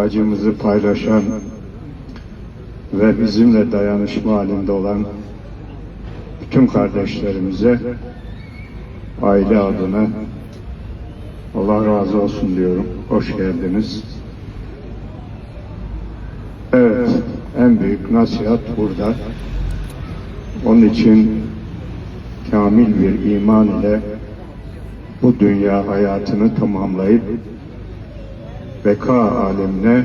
acımızı paylaşan ve bizimle dayanışma halinde olan bütün kardeşlerimize aile adına Allah razı olsun diyorum. Hoş geldiniz. Evet, en büyük nasihat burada. Onun için kamil bir iman ile bu dünya hayatını tamamlayıp beka alemine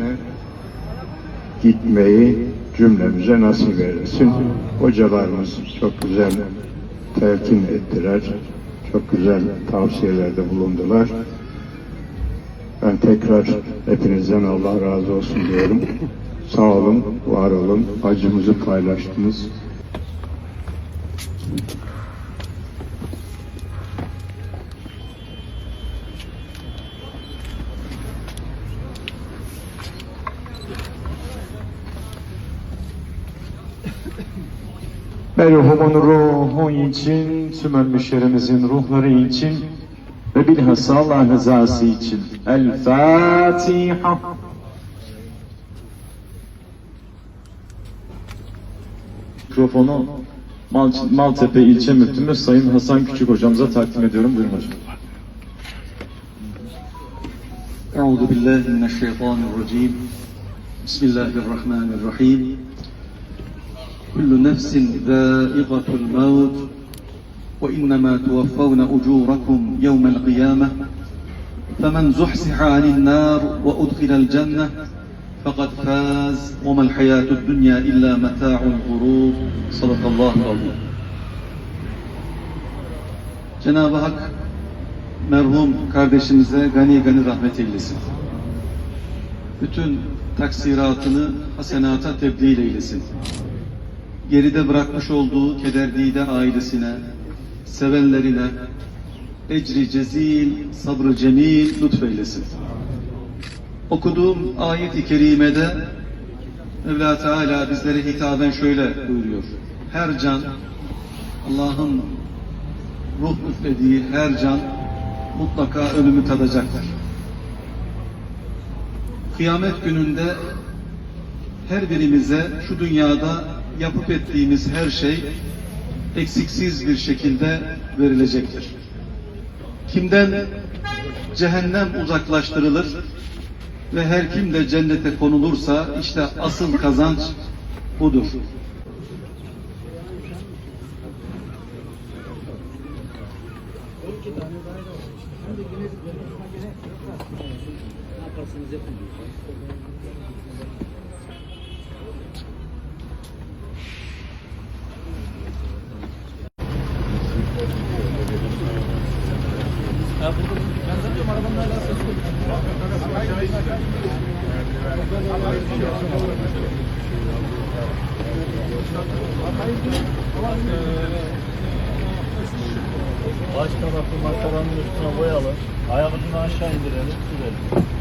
gitmeyi cümlemize nasip eylesin. Hocalarımız çok güzel telkin ettiler. Çok güzel tavsiyelerde bulundular. Ben tekrar hepinizden Allah razı olsun diyorum. Sağ olun, var olun. Acımızı paylaştınız. Merhumun ruhu için, tüm ölmüşlerimizin ruhları için ve bilhassa Allah rızası için. El Fatiha. Mikrofonu Mal Maltepe ilçe müftümüz Sayın Hasan Küçük hocamıza takdim ediyorum. Buyurun hocam. Euzu billahi mineşşeytanirracim. Bismillahirrahmanirrahim. كل نفس ذائقة الموت وإنما توفون أجوركم يوم القيامة فمن زحزح عن النار وأدخل الجنة فقد فاز وما الحياة الدنيا إلا متاع الغرور صدق الله العظيم Cenab-ı Hak merhum kardeşimize gani gani rahmet eylesin. Bütün taksiratını hasenata tebdil eylesin. Geride bırakmış olduğu kederdide ailesine, sevenlerine, ecri cezil, sabrı cemil lütfeylesin. Okuduğum ayet-i kerimede Mevla Teala bizlere hitaben şöyle buyuruyor. Her can, Allah'ın ruh üflediği her can mutlaka ölümü tadacaktır. Kıyamet gününde her birimize şu dünyada yapıp ettiğimiz her şey eksiksiz bir şekilde verilecektir. Kimden cehennem uzaklaştırılır ve her kim de cennete konulursa işte asıl kazanç budur. Baş tarafı makaranın üstüne koyalım. Ayağımızını aşağı indirelim. Sürelim.